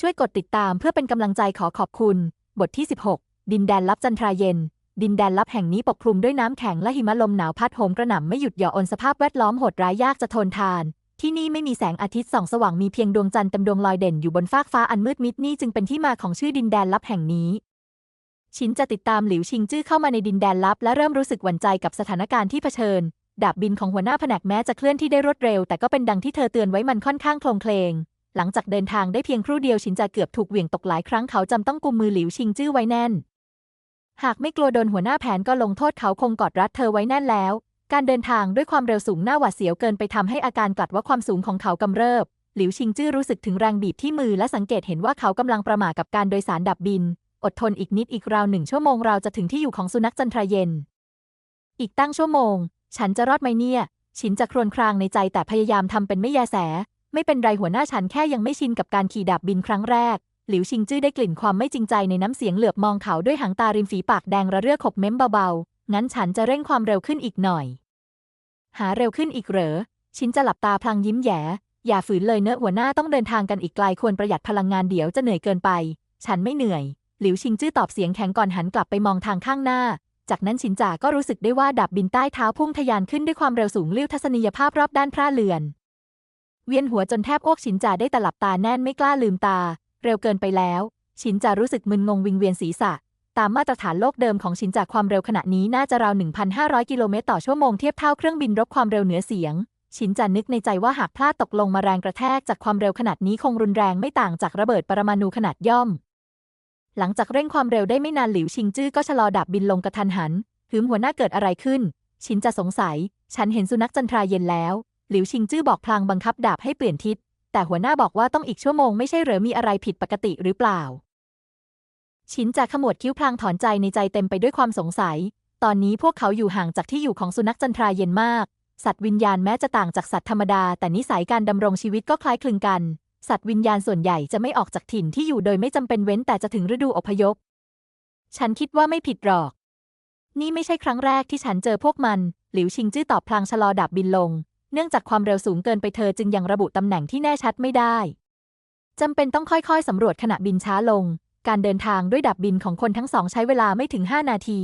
ช่วยกดติดตามเพื่อเป็นกำลังใจขอขอบคุณ บทที่ 16 ดินแดนลับจันทราเย็น ดินแดนลับแห่งนี้ปกคลุมด้วยน้ำแข็งและหิมะลมหนาวพัดโหมกระหน่ำไม่หยุดหย่ออนสภาพแวดล้อมโหดร้ายยากจะทนทาน ที่นี่ไม่มีแสงอาทิตย์ส่องสว่างมีเพียงดวงจันทร์เต็มดวงลอยเด่นอยู่บนฟากฟ้าอันมืดมิดนี่จึงเป็นที่มาของชื่อดินแดนลับแห่งนี้ ชินจะติดตามหลิวชิงจื้อเข้ามาในดินแดนลับ และเริ่มรู้สึกหวั่นใจกับสถานการณ์ที่เผชิญดาบบินของหัวหน้าแผนกแม้จะเคลื่อนที่ได้รวดเร็ว แต่ก็เป็นดังที่เธอเตือนไว้มันค่อนข้างโคลงเคลง หลังจากเดินทางได้เพียงครู่เดียวชินจะเกือบถูกเหวี่ยงตกหลายครั้งเขาจำต้องกุมมือหลิวชิงจื้อไว้แน่น หากไม่กลัวโดนหัวหน้าแผนก็ลงโทษเขาคงกอดรัดเธอไว้แน่นแล้ว การเดินทางด้วยความเร็วสูงหน้าหวาดเสียวเกินไปทำให้อาการกลัดว่าความสูงของเขากำเริบ หลิวชิงจื้อรู้สึกถึงแรงบีบที่มือและสังเกตเห็นว่าเขากำลังประหม่ากับการโดยสารดับบิน อดทนอีกนิดอีกราวหนึ่งชั่วโมงเราจะถึงที่อยู่ของสุนัขจันทราเย็น อีกตั้งชั่วโมง ฉันจะรอดไหมเนี่ยฉินจะครวญครางในใจแต่พยายามทำเป็นไม่แยแส ไม่เป็นไรหัวหน้าฉันแค่ยังไม่ชินกับการขี่ดาบบินครั้งแรก หลิวชิงจื้อได้กลิ่นความไม่จริงใจในน้ำเสียงเหลือบมองเขาด้วยหางตาริมฝีปากแดงระเรื่อขบเม้มเบาๆ งั้นฉันจะเร่งความเร็วขึ้นอีกหน่อย หาเร็วขึ้นอีกเหรอ ชินจะหลับตาพลางยิ้มแย้อย่าฝืนเลยเนอะหัวหน้าต้องเดินทางกันอีกไกลควรประหยัดพลังงานเดี๋ยวจะเหนื่อยเกินไป ฉันไม่เหนื่อย หลิวชิงจื้อตอบเสียงแข็งก่อนหันกลับไปมองทางข้างหน้า จากนั้นชินจ่าก็รู้สึกได้ว่าดาบบินใต้เท้าพุ่งทะยานขึ้นด้วยความเร็วสูงลิ้วทัศนียภาพรอบด้านพร่าเลือน เวียนหัวจนแทบอ้วกชินจาได้แต่หลับตาแน่นไม่กล้าลืมตา เร็วเกินไปแล้วชินจารู้สึกมึนงงวิงเวียนศีรษะ ตามมาตรฐานโลกเดิมของชินจาความเร็วขณะนี้น่าจะราว 1,500 กิโลเมตรต่อชั่วโมงเทียบเท่าเครื่องบินรบความเร็วเหนือเสียงชินจานึกในใจว่าหากพลาดตกลงมาแรงกระแทกจากความเร็วขนาดนี้คงรุนแรงไม่ต่างจากระเบิดปรมาณูขนาดย่อม หลังจากเร่งความเร็วได้ไม่นานหลิวชิงจื้อก็ชะลอดับบินลงกระทันหันหืมหัวหน้าเกิดอะไรขึ้นชินจะสงสัย ฉันเห็นสุนัขจันทราเย็นแล้ว หลิวชิงจื้อบอกพลางบังคับดาบให้เปลี่ยนทิศ แต่หัวหน้าบอกว่าต้องอีกชั่วโมงไม่ใช่เหรอมีอะไรผิดปกติหรือเปล่า ชินจะขมวดคิ้วพลางถอนใจในใจเต็มไปด้วยความสงสัย ตอนนี้พวกเขาอยู่ห่างจากที่อยู่ของสุนัขจันทราเย็นมาก สัตว์วิญญาณแม้จะต่างจากสัตว์ธรรมดา แต่นิสัยการดำรงชีวิตก็คล้ายคลึงกัน สัตว์วิญญาณส่วนใหญ่จะไม่ออกจากถิ่นที่อยู่โดยไม่จำเป็นเว้นแต่จะถึงฤดูอพยพ ฉันคิดว่าไม่ผิดหรอก นี่ไม่ใช่ครั้งแรกที่ฉันเจอพวกมัน หลิวชิงจื้อตอบพลางชะลอดับบินลง เนื่องจากความเร็วสูงเกินไปเธอจึงยังระบุตำแหน่งที่แน่ชัดไม่ได้จำเป็นต้องค่อยๆสำรวจขณะบินช้าลง การเดินทางด้วยดับบินของคนทั้งสองใช้เวลาไม่ถึง 5 นาที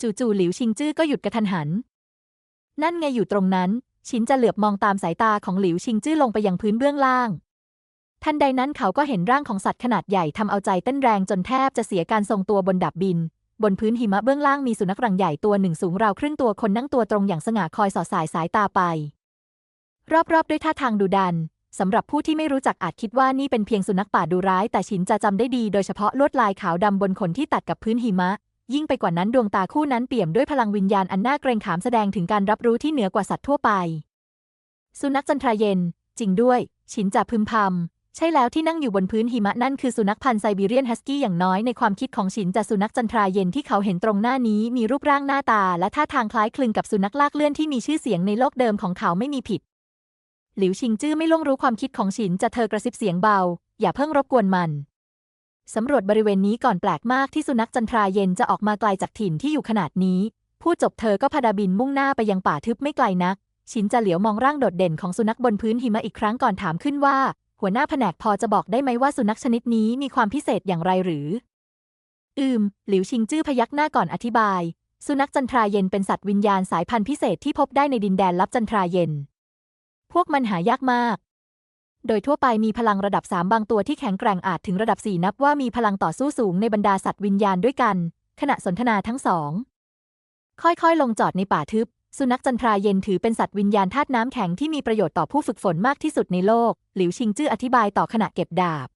จู่ๆหลิวชิงจื้อก็หยุดกระทันหัน นั่นไงอยู่ตรงนั้น ชินจะเหลือบมองตามสายตาของหลิวชิงจื้อลงไปยังพื้นเบื้องล่าง ทันใดนั้นเขาก็เห็นร่างของสัตว์ขนาดใหญ่ทำเอาใจเต้นแรงจนแทบจะเสียการทรงตัวบนดับบิน บนพื้นหิมะเบื้องล่างมีสุนัขรังใหญ่ตัวหนึ่งสูงราวครึ่งตัวคนนั่งตัวตรงอย่างสง่าคอยสอดสายสายตาไป รอบๆ ด้วยท่าทางดุดันสำหรับผู้ที่ไม่รู้จักอาจคิดว่านี่เป็นเพียงสุนัขป่าดูร้าย แต่ชินจะจำได้ดีโดยเฉพาะลวดลายขาวดำบนขนที่ตัดกับพื้นหิมะ ยิ่งไปกว่านั้นดวงตาคู่นั้นเปี่ยมด้วยพลังวิญญาณอันน่าเกรงขามแสดงถึงการรับรู้ที่เหนือกว่าสัตว์ทั่วไป สุนัขจันทราเย็น จริงด้วยชินจะพึมพำ ใช่แล้วที่นั่งอยู่บนพื้นหิมะนั่นคือสุนัขพันธุ์ไซบีเรียนฮัสกี้อย่างน้อยในความคิดของฉินจะสุนัขจันทราเย็นที่เขาเห็นตรงหน้านี้มีรูปร่างหน้าตา และท่าทางคล้ายคลึงกับสุนัขลากเลื่อนที่มีชื่อเสียงในโลกเดิมของเขาไม่มีผิด หลิวชิงจื้อไม่ล่วงรู้ความคิดของฉินจะเธอกระซิบเสียงเบา อย่าเพิ่งรบกวนมันสำรวจบริเวณนี้ก่อนแปลกมากที่สุนัขจันทราเย็นจะออกมาไกลจากถิ่นที่อยู่ขนาดนี้พูดจบเธอก็พาดาบินมุ่งหน้าไปยังป่าทึบไม่ไกลนัก ชินจะเหลียวมองร่างโดดเด่นของสุนัขบนพื้นหิมะอีกครั้งก่อนถามขึ้นว่า หัวหน้าแผนกพอจะบอกได้ไหมว่าสุนัขชนิดนี้มีความพิเศษอย่างไรหรือ อืม หลิวชิงจื้อพยักหน้าก่อนอธิบาย สุนัขจันทราเย็นเป็นสัตว์วิญญาณสายพันธุ์พิเศษที่พบได้ในดินแดนลับจันทราเย็น พวกมันหายากมาก โดยทั่วไปมีพลังระดับ3บางตัวที่แข็งแกร่งอาจถึงระดับ4นับว่ามีพลังต่อสู้สูงในบรรดาสัตว์วิญญาณด้วยกัน ขณะสนทนาทั้งสอง ค่อยๆ ลงจอดในป่าทึบ สุนัขจันทราเย็นถือเป็นสัตว์วิญญาณธาตุน้ำแข็งที่มีประโยชน์ต่อผู้ฝึกฝนมากที่สุดในโลก หลิวชิงจื้ออธิบายต่อขณะเก็บดาบ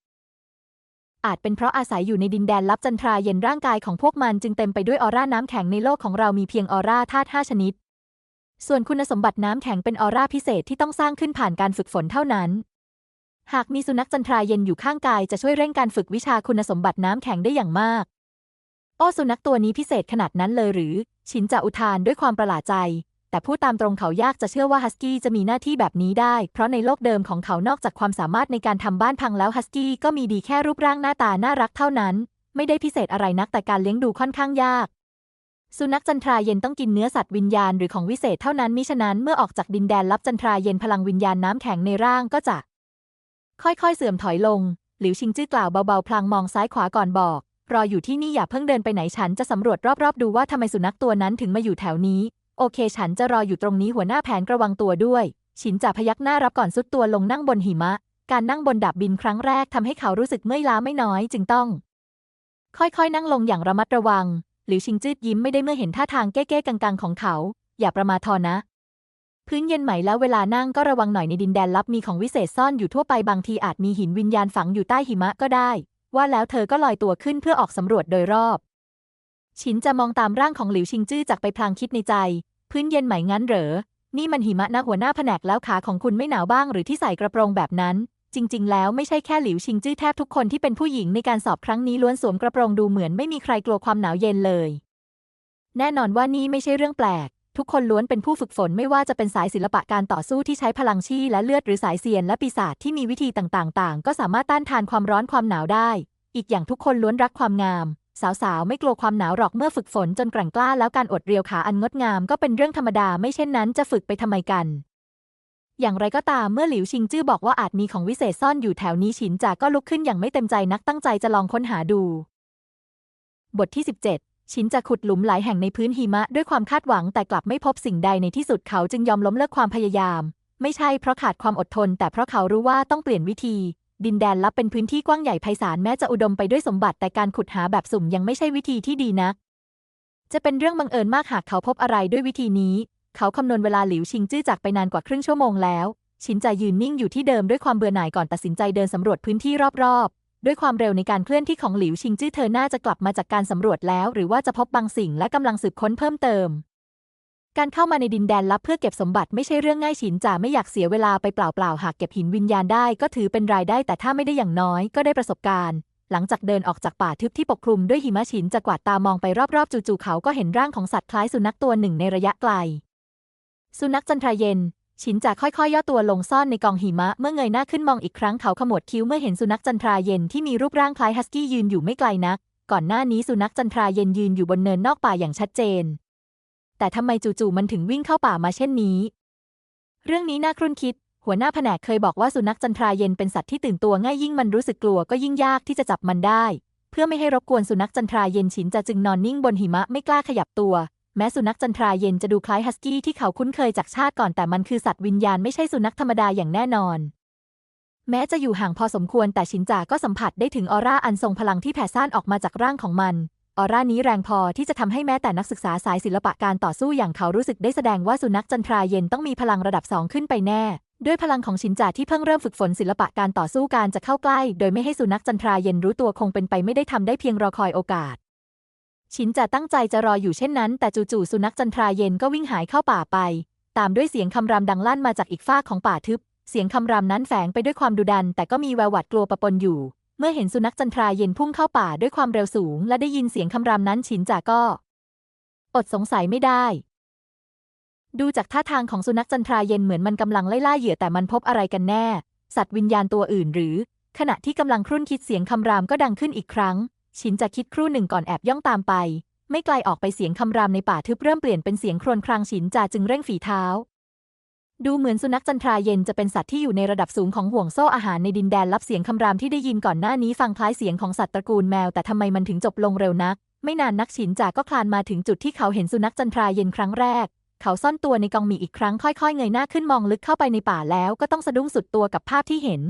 อาจเป็นเพราะอาศัยอยู่ในดินแดนลับจันทราเย็นร่างกายของพวกมันจึงเต็มไปด้วยออร่าน้ำแข็งในโลกของเรามีเพียงออร่าธาตุ5ชนิด ส่วนคุณสมบัติน้ำแข็งเป็นออร่าพิเศษที่ต้องสร้างขึ้นผ่านการฝึกฝนเท่านั้น หากมีสุนัขจันทราเย็นอยู่ข้างกายจะช่วยเร่งการฝึกวิชาคุณสมบัติน้ำแข็งได้อย่างมาก โอ้สุนัขตัวนี้พิเศษขนาดนั้นเลยหรือ ชินจะอุทานด้วยความประหลาดใจ แต่พูดตามตรงเขายากจะเชื่อว่าฮัสกี้จะมีหน้าที่แบบนี้ได้ เพราะในโลกเดิมของเขานอกจากความสามารถในการทำบ้านพังแล้วฮัสกี้ก็มีดีแค่รูปร่างหน้าตาน่ารักเท่านั้น ไม่ได้พิเศษอะไรนักแต่การเลี้ยงดูค่อนข้างยาก สุนัขจันทราเย็นต้องกินเนื้อสัตว์วิญญาณหรือของวิเศษเท่านั้นมิฉะนั้นเมื่อออกจากดินแดนลับจันทราเย็นพลังวิญญาณน้ำแข็งในร่างก็จะ ค่อยๆ เสื่อมถอยลง หลิวชิงจื้อกล่าวเบาๆพลางมองซ้ายขวาก่อนบอกรออยู่ที่นี่อย่าเพิ่งเดินไปไหนฉันจะสำรวจรอบๆ ดูว่าทำไมสุนัขตัวนั้นถึงมาอยู่แถวนี้ โอเค ฉันจะรออยู่ตรงนี้หัวหน้าแผนระวังตัวด้วยฉินจ่าพยักหน้ารับก่อนซุดตัวลงนั่งบนหิมะ การนั่งบนดับบินครั้งแรกทำให้เขารู้สึกเมื่อยล้าไม่น้อยจึงต้อง ค่อยๆ นั่งลงอย่างระมัดระวังหลิวชิงจื้อยิ้มไม่ได้เมื่อเห็นท่าทางเก้ๆกังๆของเขา อย่าประมาททอนะ พื้นเย็นไหมแล้วเวลานั่งก็ระวังหน่อยในดินแดนลับมีของวิเศษซ่อนอยู่ทั่วไปบางทีอาจมีหินวิญญาณฝังอยู่ใต้หิมะก็ได้ ว่าแล้วเธอก็ลอยตัวขึ้นเพื่อออกสำรวจโดยรอบ ฉินจะมองตามร่างของหลิวชิงจื้อจากไปพลางคิดในใจ พื้นเย็นไหมงั้นเหรอ นี่มันหิมะนะหัวหน้าแผนกแล้วขาของคุณไม่หนาวบ้างหรือที่ใส่กระโปรงแบบนั้น จริง ๆ แล้วไม่ใช่แค่หลิวชิงจื้อแทบทุกคนที่เป็นผู้หญิงในการสอบครั้งนี้ล้วนสวมกระโปรงดูเหมือนไม่มีใครกลัวความหนาวเย็นเลย แน่นอนว่านี่ไม่ใช่เรื่องแปลก ทุกคนล้วนเป็นผู้ฝึกฝนไม่ว่าจะเป็นสายศิลปะการต่อสู้ที่ใช้พลังชีและเลือดหรือสายเซียนและปีศาจที่มีวิธีต่างๆต่างก็สามารถต้านทานความร้อนความหนาวได้ อีกอย่างทุกคนล้วนรักความงาม สาวๆ ไม่กลัวความหนาวหรอกเมื่อฝึกฝนจนแกร่งกล้าแล้วการอดเรียวขาอันงดงามก็เป็นเรื่องธรรมดาไม่เช่นนั้นจะฝึกไปทำไมกัน อย่างไรก็ตามเมื่อหลิวชิงจื้อบอกว่าอาจมีของวิเศษซ่อนอยู่แถวนี้ฉินจากก็ลุกขึ้นอย่างไม่เต็มใจนักตั้งใจจะลองค้นหาดู บทที่ 17 ชินจะขุดหลุมหลายแห่งในพื้นหิมะด้วยความคาดหวังแต่กลับไม่พบสิ่งใดในที่สุดเขาจึงยอมล้มเลิกความพยายาม ไม่ใช่เพราะขาดความอดทน แต่เพราะเขารู้ว่าต้องเปลี่ยนวิธี ดินแดนลับเป็นพื้นที่กว้างใหญ่ไพศาลแม้จะอุดมไปด้วยสมบัติแต่การขุดหาแบบสุ่มยังไม่ใช่วิธีที่ดีนัก จะเป็นเรื่องบังเอิญมากหากเขาพบอะไรด้วยวิธีนี้ เขาคำนวณเวลาหลิวชิงจื้อจากไปนานกว่าครึ่งชั่วโมงแล้ว ชินจยืนนิ่งอยู่ที่เดิมด้วยความเบื่อหน่ายก่อนตัดสินใจเดินสำรวจพื้นที่รอบๆ ด้วยความเร็วในการเคลื่อนที่ของหลิวชิงจื้อเธอน่าจะกลับมาจากการสำรวจแล้ว หรือว่าจะพบบางสิ่งและกำลังสืบค้นเพิ่มเติม การเข้ามาในดินแดนลับเพื่อเก็บสมบัติไม่ใช่เรื่องง่ายฉินจ่าไม่อยากเสียเวลาไปเปล่าๆ หากเก็บหินวิญญาณได้ก็ถือเป็นรายได้แต่ถ้าไม่ได้อย่างน้อยก็ได้ประสบการณ์ หลังจากเดินออกจากป่าทึบที่ปกคลุมด้วยหิมะฉินจะกวาดตามองไปรอบๆ จู่ๆเขาก็เห็นร่างของสัตว์คล้ายสุนัขตัวหนึ่งในระยะไกล สุนัขจันทราเย็น ฉินจะค่อยๆ ย่อตัวลงซ่อนในกองหิมะเมื่อเงยหน้าขึ้นมองอีกครั้งเขาขมวดคิ้วเมื่อเห็นสุนัขจันทราเย็นที่มีรูปร่างคล้ายฮัสกี้ยืนอยู่ไม่ไกลนัก ก่อนหน้านี้สุนัขจันทราเย็นยืนอยู่บนเนินนอกป่าอย่างชัดเจน แต่ทำไมจู่ๆมันถึงวิ่งเข้าป่ามาเช่นนี้ เรื่องนี้น่าครุ่นคิด หัวหน้าแผนกเคยบอกว่าสุนัขจันทราเย็นเป็นสัตว์ที่ตื่นตัวง่ายยิ่งมันรู้สึกกลัวก็ยิ่งยากที่จะจับมันได้ เพื่อไม่ให้รบกวนสุนัขจันทราเย็นฉินจะจึงนอนนิ่งบนหิมะไม่กล้าขยับตัว แม้สุนัขจันทราเย็นจะดูคล้ายฮัสกี้ที่เขาคุ้นเคยจากชาติก่อนแต่มันคือสัตว์วิญญาณไม่ใช่สุนัขธรรมดาอย่างแน่นอน แม้จะอยู่ห่างพอสมควรแต่ชินจาก็สัมผัสได้ถึงออร่าอันทรงพลังที่แผ่ซ่านออกมาจากร่างของมัน ออร่านี้แรงพอที่จะทำให้แม้แต่นักศึกษาสายศิลปะการต่อสู้อย่างเขารู้สึกได้แสดงว่าสุนัขจันทราเย็นต้องมีพลังระดับสองขึ้นไปแน่ ด้วยพลังของชินจาที่เพิ่งเริ่มฝึกฝนศิลปะการต่อสู้การจะเข้าใกล้ โดยไม่ให้สุนัขจันทราเย็นรู้ตัวคงเป็นไปไม่ได้ทำได้เพียงรอคอยโอกาส ชินจะตั้งใจจะรออยู่เช่นนั้น แต่จู่ๆสุนัขจันทราเย็นก็วิ่งหายเข้าป่าไป ตามด้วยเสียงคำรามดังลั่นมาจากอีกฝากของป่าทึบ เสียงคำรามนั้นแฝงไปด้วยความดุดัน แต่ก็มีแววหวาดกลัวปะปนอยู่ เมื่อเห็นสุนัขจันทราเย็นพุ่งเข้าป่าด้วยความเร็วสูง และได้ยินเสียงคำรามนั้นฉินจาก็ อดสงสัยไม่ได้ ดูจากท่าทางของสุนัขจันทราเย็นเหมือนมันกำลังไล่ล่าเหยื่อแต่มันพบอะไรกันแน่ สัตว์วิญญาณตัวอื่นหรือ ขณะที่กำลังครุ่นคิดเสียงคำรามก็ดังขึ้นอีกครั้งฉินจะคิดครู่หนึ่งก่อนแอบย่องตามไป ไม่ไกลออกไปเสียงคำรามในป่าทึบเริ่มเปลี่ยนเป็นเสียงครวญครางฉินจาจึงเร่งฝีเท้า ดูเหมือนสุนัขจันทราเย็นจะเป็นสัตว์ที่อยู่ในระดับสูงของห่วงโซ่อาหารในดินแดนรับเสียงคำรามที่ได้ยินก่อนหน้านี้ฟังคล้ายเสียงของสัตว์ตระกูลแมวแต่ทำไมมันถึงจบลงเร็วนัก ไม่นานนักฉินจาก็คลานมาถึงจุดที่เขาเห็นสุนัขจันทราเย็นครั้งแรก เขาซ่อนตัวในกองหมีอีกครั้งค่อยๆ เงยหน้าขึ้นมองลึกเข้าไปในป่าแล้วก็ต้องสะดุ้งสุดตัวกับภาพที่เห็น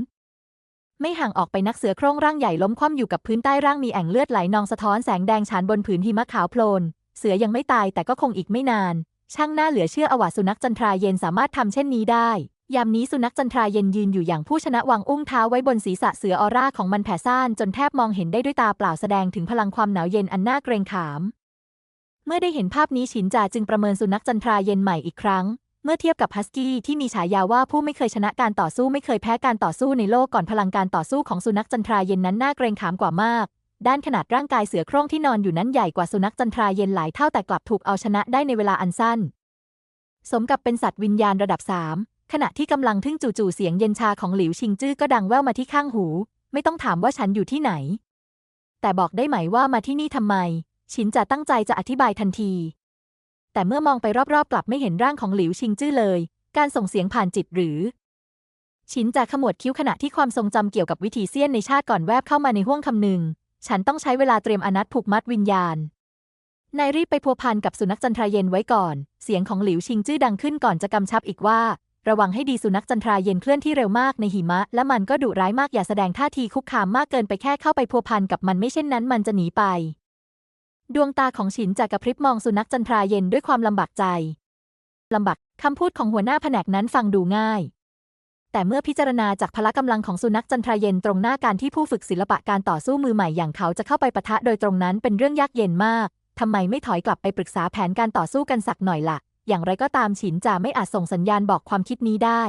ไม่ห่างออกไปนักเสือโคร่งร่างใหญ่ล้มคว่ำอยู่กับพื้นใต้ร่างมีแอ่งเลือดไหลนองสะท้อนแสงแดงฉานบนผืนหิมะขาวโพลนเสือยังไม่ตายแต่ก็คงอีกไม่นาน ช่างน่าเหลือเชื่ออวาสุนัขจันทราเย็นสามารถทำเช่นนี้ได้ ยามนี้สุนัขจันทราเย็นยืนอยู่อย่างผู้ชนะวางอุ้งเท้าไว้บนศีรษะเสือออร่าของมันแผ่ซ่านจนแทบมองเห็นได้ด้วยตาเปล่าแสดงถึงพลังความหนาวเย็นอันน่าเกรงขาม เมื่อได้เห็นภาพนี้ฉินจาจึงประเมินสุนัขจันทราเย็นใหม่อีกครั้ง เมื่อเทียบกับฮัสกี้ที่มีฉายาว่าผู้ไม่เคยชนะการต่อสู้ไม่เคยแพ้การต่อสู้ในโลกก่อนพลังการต่อสู้ของสุนัขจันทราเย็นนั้นน่าเกรงขามกว่ามาก ด้านขนาดร่างกายเสือโคร่งที่นอนอยู่นั้นใหญ่กว่าสุนัขจันทราเย็นหลายเท่าแต่กลับถูกเอาชนะได้ในเวลาอันสั้น สมกับเป็นสัตว์วิญญาณระดับสามขณะที่กำลังทึ่งจู่ๆเสียงเย็นชาของหลิวชิงจื้อก็ดังแว่วมาที่ข้างหู ไม่ต้องถามว่าฉันอยู่ที่ไหน แต่บอกได้ไหมว่ามาที่นี่ทำไม ชินจะตั้งใจจะอธิบายทันที แต่เมื่อมองไปรอบๆ กลับไม่เห็นร่างของหลิวชิงจื้อเลย การส่งเสียงผ่านจิตหรือ ชินจะขมวดคิ้วขณะที่ความทรงจำเกี่ยวกับวิถีเซียนในชาติก่อนแวบเข้ามาในห้วงคำหนึ่ง ฉันต้องใช้เวลาเตรียมอนัตผูกมัดวิญญาณ นายรีบไปพัวพันกับสุนัขจันทราเย็นไว้ก่อน เสียงของหลิวชิงจื้อดังขึ้นก่อนจะกำชับอีกว่า ระวังให้ดีสุนัขจันทราเย็นเคลื่อนที่เร็วมากในหิมะ และมันก็ดุร้ายมากอย่าแสดงท่าทีคุกคามมากเกินไปแค่เข้าไปพัวพันกับมันไม่เช่นนั้นมันจะหนีไป ดวงตาของฉินจะกระพริบมองสุนัขจันทราเย็นด้วยความลำบากใจลำบากคำพูดของหัวหน้าแผนกนั้นฟังดูง่าย แต่เมื่อพิจารณาจากพละกำลังของสุนัขจันทราเย็นตรงหน้าการที่ผู้ฝึกศิลปะการต่อสู้มือใหม่อย่างเขาจะเข้าไปปะทะโดยตรงนั้นเป็นเรื่องยากเย็นมากทำไมไม่ถอยกลับไปปรึกษาแผนการต่อสู้กันสักหน่อยละ่ะ อย่างไรก็ตามฉินจะไม่อาจส่งสัญญาณบอกความคิดนี้ได้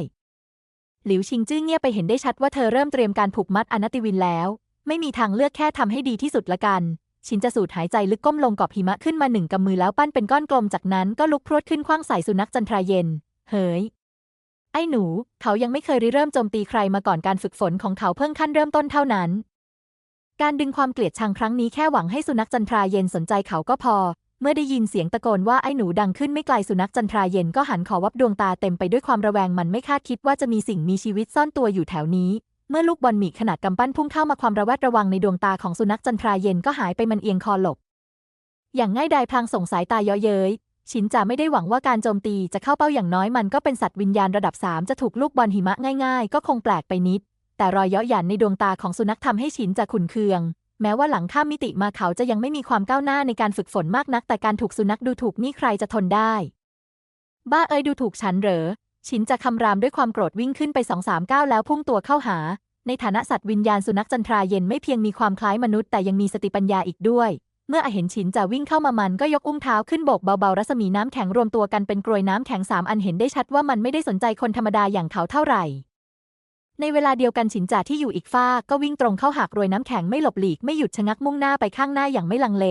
หลิวชิงจื้อเงียบไปเห็นได้ชัดว่าเธอเริ่มเตรียมการผูกมัดอนัติวินแล้ว ไม่มีทางเลือกแค่ทำให้ดีที่สุดละกันชินจะสูดหายใจลึกก้มลงกอบหิมะขึ้นมาหนึ่งกำมือแล้วปั้นเป็นก้อนกลมจากนั้นก็ลุกพรวดขึ้นคว้างใส่สุนัขจันทราเย็น เฮ้ย ไอ้หนู เขายังไม่เคยริเริ่มโจมตีใครมาก่อนการฝึกฝนของเขาเพิ่งขั้นเริ่มต้นเท่านั้น การดึงความเกลียดชังครั้งนี้แค่หวังให้สุนัขจันทราเย็นสนใจเขาก็พอ เมื่อได้ยินเสียงตะโกนว่าไอ้หนูดังขึ้นไม่ไกลสุนัขจันทราเย็นก็หันขอวับดวงตาเต็มไปด้วยความระแวงมันไม่คาดคิดว่าจะมีสิ่งมีชีวิตซ่อนตัวอยู่แถวนี้เมื่อลูกบอลหมีขนาดกำปั้นพุ่งเข้ามาความระแวดระวังในดวงตาของสุนัขจันทราเย็นก็หายไปมันเอียงคอหลบ อย่างง่ายดายพลางส่งสายตาเยาะเย้ย ชินจะไม่ได้หวังว่าการโจมตีจะเข้าเป้าอย่างน้อยมันก็เป็นสัตว์วิญญาณระดับสามจะถูกลูกบอลหิมะง่ายๆ ก็คงแปลกไปนิด แต่รอยเยาะหยันในดวงตาของสุนัขทำให้ชินจะขุนเคือง แม้ว่าหลังข้ามมิติมาเขาจะยังไม่มีความก้าวหน้าในการฝึกฝนมากนัก แต่การถูกสุนัขดูถูกนี่ใครจะทนได้ บ้าเอ้ยดูถูกฉันเหรอ ชินจะคำรามด้วยความโกรธวิ่งขึ้นไปสองสามก้าวแล้วพุ่งตัวเข้าหา ในฐานะสัตว์วิญญาณสุนัขจันทราเย็นไม่เพียงมีความคล้ายมนุษย์แต่ยังมีสติปัญญาอีกด้วย เมื่ออเห็นฉินจะวิ่งเข้ามามันก็ยกอุ้งเท้าขึ้นโบกเบาๆ รัศมีน้ำแข็งรวมตัวกันเป็นกรวยน้ำแข็งสามอันเห็นได้ชัดว่ามันไม่ได้สนใจคนธรรมดาอย่างเขาเท่าไหร่ ในเวลาเดียวกันฉินจ่าที่อยู่อีกฝ้าก็วิ่งตรงเข้าหากรวยน้ำแข็งไม่หลบหลีกไม่หยุดชะงักมุ่งหน้าไปข้างหน้าอย่างไม่ลังเล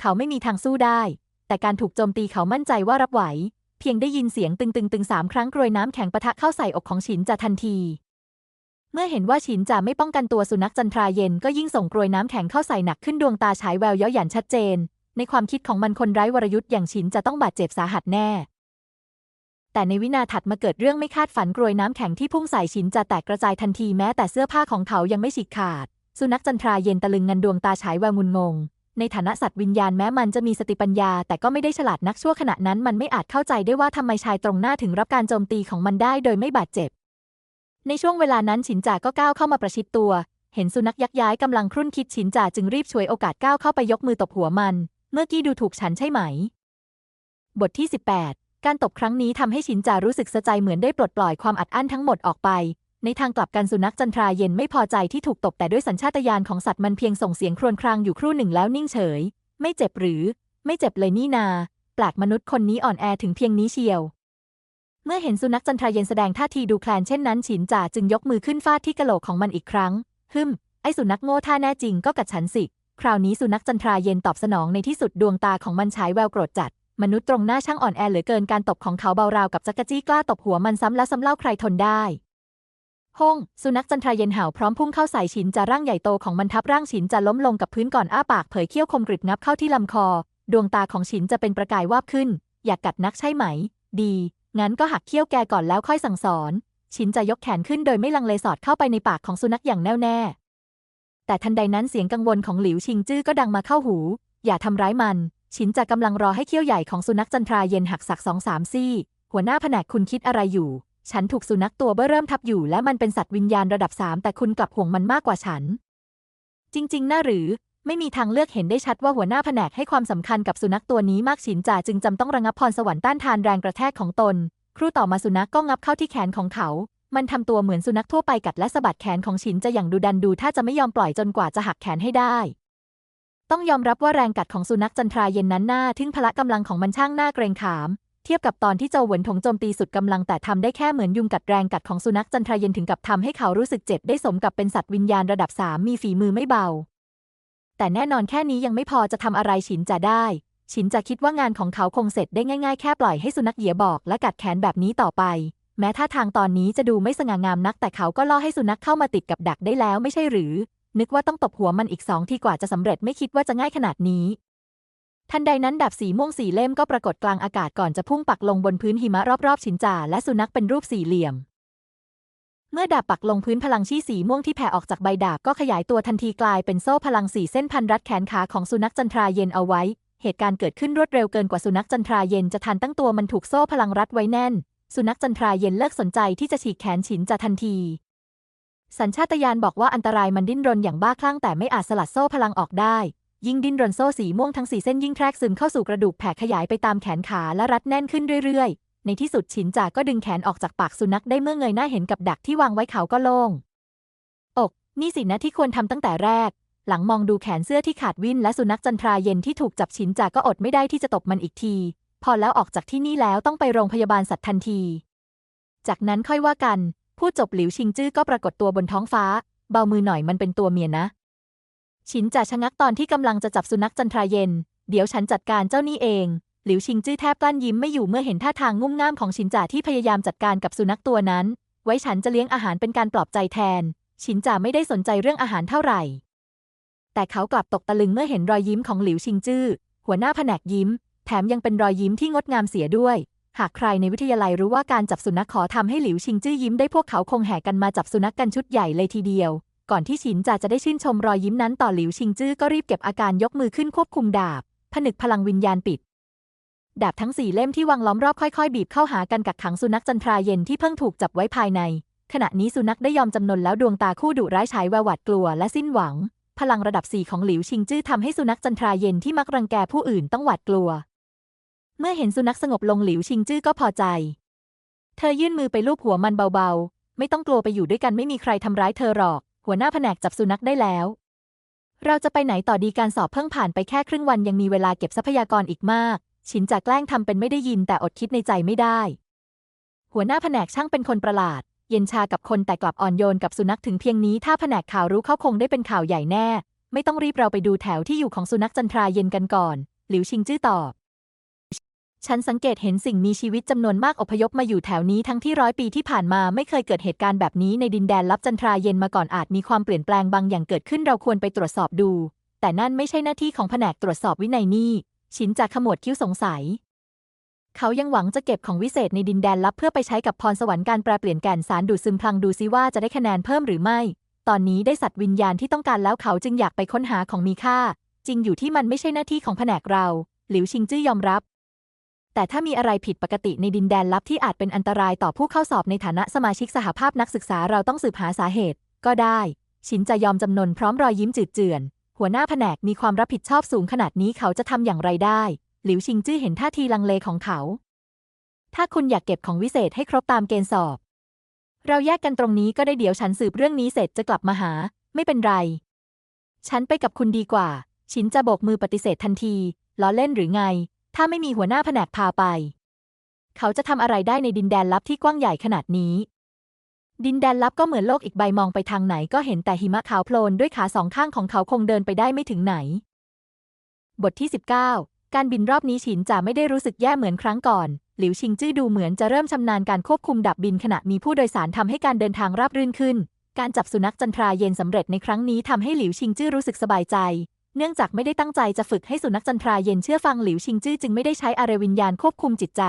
เขาไม่มีทางสู้ได้ แต่การถูกโจมตีเขามั่นใจว่ารับไหว เพียงได้ยินเสียงตึงๆตึงสามครั้งกรวยน้ำแข็งปะทะเข้าใส่อกของฉินจ่าทันที เมื่อเห็นว่าฉินจ่าไม่ป้องกันตัวสุนัขจันทราเย็นก็ยิ่งส่งกรวยน้ำแข็งเข้าใส่หนักขึ้นดวงตาฉายแววเย้าหยันชัดเจน ในความคิดของมันคนไร้วรยุทธ์อย่างฉินจะต้องบาดเจ็บสาหัสแน่ แต่ในวินาถัดมาเกิดเรื่องไม่คาดฝันกรวยน้ำแข็งที่พุ่งใส่ฉินจะแตกกระจายทันทีแม้แต่เสื้อผ้าของเขายังไม่ฉีกขาด สุนัขจันทราเย็นตะลึงงันดวงตาฉายแววงุนงง ในฐานะสัตว์วิญญาณแม้มันจะมีสติปัญญา แต่ก็ไม่ได้ฉลาดนักชั่วขณะนั้นมันไม่อาจเข้าใจได้ว่าทำไมชายตรงหน้าถึงรับการโจมตีของมันได้โดยไม่บาดเจ็บ ในช่วงเวลานั้นฉินจ่าก็ก้าวเข้ามาประชิดตัว เห็นสุนัขยักย้ายกำลังครุ่นคิดฉินจ่าจึงรีบฉวยโอกาสก้าวเข้าไปยกมือตบหัวมัน เมื่อกี้ดูถูกฉันใช่ไหม บทที่ 18 การตบครั้งนี้ทำให้ฉินจ่ารู้สึกสะใจเหมือนได้ปลดปล่อยความอัดอั้นทั้งหมดออกไป ในทางกลับกันสุนัขจันทราเย็นไม่พอใจที่ถูกตบแต่ด้วยสัญชาตญาณของสัตว์มันเพียงส่งเสียงครวญครางอยู่ครู่หนึ่งแล้วนิ่งเฉย ไม่เจ็บหรือ ไม่เจ็บเลยนี่นา แปลกมนุษย์คนนี้อ่อนแอถึงเพียงนี้เชียว เมื่อเห็นสุนัขจันทราเย็นแสดงท่าทีดูแคลนเช่นนั้นฉินจ่าจึงยกมือขึ้นฟาดที่กะโหลกของมันอีกครั้ง ฮึม ไอสุนัขโง่ท่าแน่จริงก็กัดฉันสิ คราวนี้สุนัขจันทราเย็นตอบสนองในที่สุดดวงตาของมันฉายแววโกรธจัด มนุษย์ตรงหน้าช่างอ่อนแอเหลือเกินการตบของเขาเบาราวกับจักรจี้กล้าตบหัวมันซ้ำแล้วซ้ำเล่าใครทนได้ฮงสุนัขจันทราเย็นเห่าพร้อมพุ่งเข้าใส่ฉินจะร่างใหญ่โตของมันทับร่างฉินจะล้มลงกับพื้นก่อนอ้าปากเผยเขี้ยวคมกริบงับเข้าที่ลำคอ ดวงตาของฉินจะเป็นประกายวาบขึ้น อยากกัดนักใช่ไหม ดี งั้นก็หักเขี้ยวแกก่อนแล้วค่อยสั่งสอนฉินจะยกแขนขึ้นโดยไม่ลังเลสอดเข้าไปในปากของสุนัขอย่างแน่วแน่ แต่ทันใดนั้นเสียงกังวลของหลิวชิงจื้อก็ดังมาเข้าหู อย่าทำร้ายมันฉินจะกำลังรอให้เขี้ยวใหญ่ของสุนัขจันทราเย็นหักสักสองสามซี่ หัวหน้าแผนกคุณคิดอะไรอยู่ ฉันถูกสุนัขตัวเบ้อเริ่มทับอยู่และมันเป็นสัตว์วิญญาณระดับสามแต่คุณกลับห่วงมันมากกว่าฉัน จริง ๆ น่าหรือ ไม่มีทางเลือกเห็นได้ชัดว่าหัวหน้าแผนกให้ความสำคัญกับสุนัขตัวนี้มากฉินจ่าจึงจำต้องระงับพรสวรรค์ต้านทานแรงกระแทกของตน ครูต่อมาสุนัขก็งับเข้าที่แขนของเขา มันทำตัวเหมือนสุนัขทั่วไปกัดและสะบัดแขนของฉินจะอย่างดูดันดูถ้าจะไม่ยอมปล่อยจนกว่าจะหักแขนให้ได้ ต้องยอมรับว่าแรงกัดของสุนัขจันทราเย็นนั้นน่าทึ่งพละกำลังของมันช่างหน้าเกรงขาม เทียบกับตอนที่เจ้าหวนถงโจมตีสุดกำลังแต่ทำได้แค่เหมือนยุงกัดแรงกัดของสุนัขจันทราเย็นถึงกับทำให้เขารู้สึกเจ็บได้สมกับเป็นสัตว์วิญญาณระดับสามมีฝีมือไม่เบา แต่แน่นอนแค่นี้ยังไม่พอจะทำอะไรฉินจะได้ ฉินจะคิดว่างานของเขาคงเสร็จได้ง่ายๆ แค่ปล่อยให้สุนัขเหยียบอกและกัดแขนแบบนี้ต่อไป แม้ท่าทางตอนนี้จะดูไม่สง่างามนัก แต่เขาก็ล่อให้สุนัขเข้ามาติดกับดักได้แล้วไม่ใช่หรือ นึกว่าต้องตบหัวมันอีกสองทีกว่าจะสำเร็จไม่คิดว่าจะง่ายขนาดนี้ ทันใดนั้นดาบสีม่วงสีเล่มก็ปรากฏกลางอากาศก่อนจะพุ่งปักลงบนพื้นหิมะรอบๆ ฉินจ่าและสุนัขเป็นรูปสี่เหลี่ยม เมื่อดาบปักลงพื้นพลังชี่สีม่วงที่แผ่ออกจากใบดาบก็ขยายตัวทันทีกลายเป็นโซ่พลังสี่เส้นพันรัดแขนขาของสุนัขจันทราเย็นเอาไว้ เหตุการณ์เกิดขึ้นรวดเร็วเกินกว่าสุนัขจันทราเย็นจะทันตั้งตัวมันถูกโซ่พลังรัดไว้แน่น สุนัขจันทราเย็นเลิกสนใจที่จะฉีกแขนฉินจะทันที สัญชาตญาณบอกว่าอันตรายมันดิ้นรนอย่างบ้าคลั่งแต่ไม่อาจสลัดโซ่พลังออกได้ ยิ่งดิ้นรนโซ่สีม่วงทั้งสี่เส้นยิ่งแทรกซึมเข้าสู่กระดูกแผ่ขยายไปตามแขนขาและรัดแน่นขึ้นเรื่อยๆ ในที่สุดฉินจาก็ดึงแขนออกจากปากสุนัขได้เมื่อเงยหน้าเห็นกับดักที่วางไว้เขาก็โล่ง อก นี่สินะที่ควรทำตั้งแต่แรก หลังมองดูแขนเสื้อที่ขาดวิ่นและสุนัขจันทราเย็นที่ถูกจับฉินจาก็อดไม่ได้ที่จะตบมันอีกที พอแล้วออกจากที่นี่แล้วต้องไปโรงพยาบาลสัตว์ทันที จากนั้นค่อยว่ากันพูดจบหลิวชิงจื้อก็ปรากฏตัวบนท้องฟ้า เบามือหน่อยมันเป็นตัวเมียนะ ฉินจ่าชะงักตอนที่กำลังจะจับสุนัขจันทราเย็น เดี๋ยวฉันจัดการเจ้านี่เอง หลิวชิงจื้อแทบกลั้นยิ้มไม่อยู่เมื่อเห็นท่าทางงุ่มง่ามของฉินจ่าที่พยายามจัดการกับสุนัขตัวนั้น ไว้ฉันจะเลี้ยงอาหารเป็นการปลอบใจแทนฉินจ่าไม่ได้สนใจเรื่องอาหารเท่าไหร่ แต่เขากลับตกตะลึงเมื่อเห็นรอยยิ้มของหลิวชิงจื้อ หัวหน้าแผนกยิ้ม แถมยังเป็นรอยยิ้มที่งดงามเสียด้วย หากใครในวิทยาลัยรู้ว่าการจับสุนัขขอทำให้หลิวชิงจื้อยิ้มได้พวกเขาคงแห่กันมาจับสุนัขกันชุดใหญ่เลยทีเดียว ก่อนที่ฉินจ่าจะได้ชื่นชมรอยยิ้มนั้นต่อหลิวชิงจื้อก็รีบเก็บอาการยกมือขึ้นควบคุมดาบ ผนึกพลังวิญญาณปิด ดาบทั้งสี่เล่มที่วางล้อมรอบค่อยๆ บีบเข้าหากันกักขังสุนัขจันทราเย็นที่เพิ่งถูกจับไว้ภายใน ขณะนี้สุนัขได้ยอมจำนนแล้วดวงตาคู่ดุร้ายฉายแววหวาดกลัวและสิ้นหวัง พลังระดับสี่ของหลิวชิงจื้อทำให้สุนัขจันทราเย็นที่มักรังแกผู้อื่นต้องหวาดกลัว เมื่อเห็นสุนัขสงบลงหลิวชิงจื้อก็พอใจ เธอยื่นมือไปลูบหัวมันเบาๆ ไม่ต้องกลัวไปอยู่ด้วยกันไม่มีใครทำร้ายเธอหรอก หัวหน้าแผนกจับสุนัขได้แล้วเราจะไปไหนต่อดีการสอบเพิ่งผ่านไปแค่ครึ่งวันยังมีเวลาเก็บทรัพยากรอีกมาก ฉินจะแกล้งทำเป็นไม่ได้ยินแต่อดคิดในใจไม่ได้ หัวหน้าแผนกช่างเป็นคนประหลาด เย็นชากับคนแต่กลับอ่อนโยนกับสุนัขถึงเพียงนี้ถ้าแผนกข่าวรู้เขาคงได้เป็นข่าวใหญ่แน่ ไม่ต้องรีบเราไปดูแถวที่อยู่ของสุนัขจันทราเย็นกันก่อน หลิวชิงจื้อตอบฉันสังเกตเห็นสิ่งมีชีวิตจำนวนมากอพยพมาอยู่แถวนี้ทั้งที่ร้อยปีที่ผ่านมาไม่เคยเกิดเหตุการณ์แบบนี้ในดินแดนลับจันทราเย็นมาก่อนอาจมีความเปลี่ยนแปลงบางอย่างเกิดขึ้นเราควรไปตรวจสอบดู แต่นั่นไม่ใช่หน้าที่ของแผนกตรวจสอบวินัยนี่ ชินจากขมวดคิ้วสงสัย เขายังหวังจะเก็บของวิเศษในดินแดนลับเพื่อไปใช้กับพรสวรรค์การแปลเปลี่ยนแก่นสารดูดซึมพลังดูซิว่าจะได้คะแนนเพิ่มหรือไม่ ตอนนี้ได้สัตว์วิญญาณที่ต้องการแล้วเขาจึงอยากไปค้นหาของมีค่า จริงอยู่ที่มันไม่ใช่หน้าที่ของแผนกเรา หลิวชิงจื้อยอมรับ แต่ถ้ามีอะไรผิดปกติในดินแดนลับที่อาจเป็นอันตรายต่อผู้เข้าสอบในฐานะสมาชิกสหภาพนักศึกษาเราต้องสืบหาสาเหตุ ก็ได้ ชินจะยอมจำนนพร้อมรอยยิ้มจืดเจือน หัวหน้าแผนกมีความรับผิดชอบสูงขนาดนี้เขาจะทำอย่างไรได้ หลิวชิงจื้อเห็นท่าทีลังเลของเขา ถ้าคุณอยากเก็บของวิเศษให้ครบตามเกณฑ์สอบ เราแยกกันตรงนี้ก็ได้เดี๋ยวฉันสืบเรื่องนี้เสร็จจะกลับมาหา ไม่เป็นไร ฉันไปกับคุณดีกว่า ชินจะโบกมือปฏิเสธทันทีล้อเล่นหรือไง ถ้าไม่มีหัวหน้าแผนกพาไป เขาจะทำอะไรได้ในดินแดนลับที่กว้างใหญ่ขนาดนี้ ดินแดนลับก็เหมือนโลกอีกใบมองไปทางไหนก็เห็นแต่หิมะขาวโพลนด้วยขาสองข้างของเขาคงเดินไปได้ไม่ถึงไหน บทที่ 19 การบินรอบนี้ฉินจะไม่ได้รู้สึกแย่เหมือนครั้งก่อน หลิวชิงจื้อดูเหมือนจะเริ่มชำนาญการควบคุมดับบินขณะมีผู้โดยสารทำให้การเดินทางราบรื่นขึ้น การจับสุนัขจันทราเย็นสำเร็จในครั้งนี้ทำให้หลิวชิงจื้อรู้สึกสบายใจ เนื่องจากไม่ได้ตั้งใจจะฝึกให้สุนัขจันทราเย็นเชื่อฟังหลิวชิงจื้อจึงไม่ได้ใช้อารวิญญาณควบคุมจิตใจ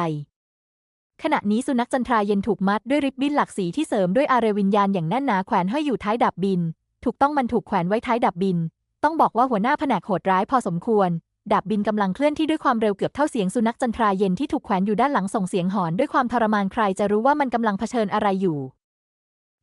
ขณะนี้สุนัขจันทราเย็นถูกมัดด้วยริบบิ้นหลักสีที่เสริมด้วยอารวิญญาณอย่างแน่นหนาแขวนห้อยอยู่ท้ายดับบิน ถูกต้องมันถูกแขวนไว้ท้ายดับบิน ต้องบอกว่าหัวหน้าแผนกโหดร้ายพอสมควร ดับบินกำลังเคลื่อนที่ด้วยความเร็วเกือบเท่าเสียงสุนัขจันทราเย็นที่ถูกแขวนอยู่ด้านหลังส่งเสียงหอนด้วยความทรมานใครจะรู้ว่ามันกำลังเผชิญอะไรอยู่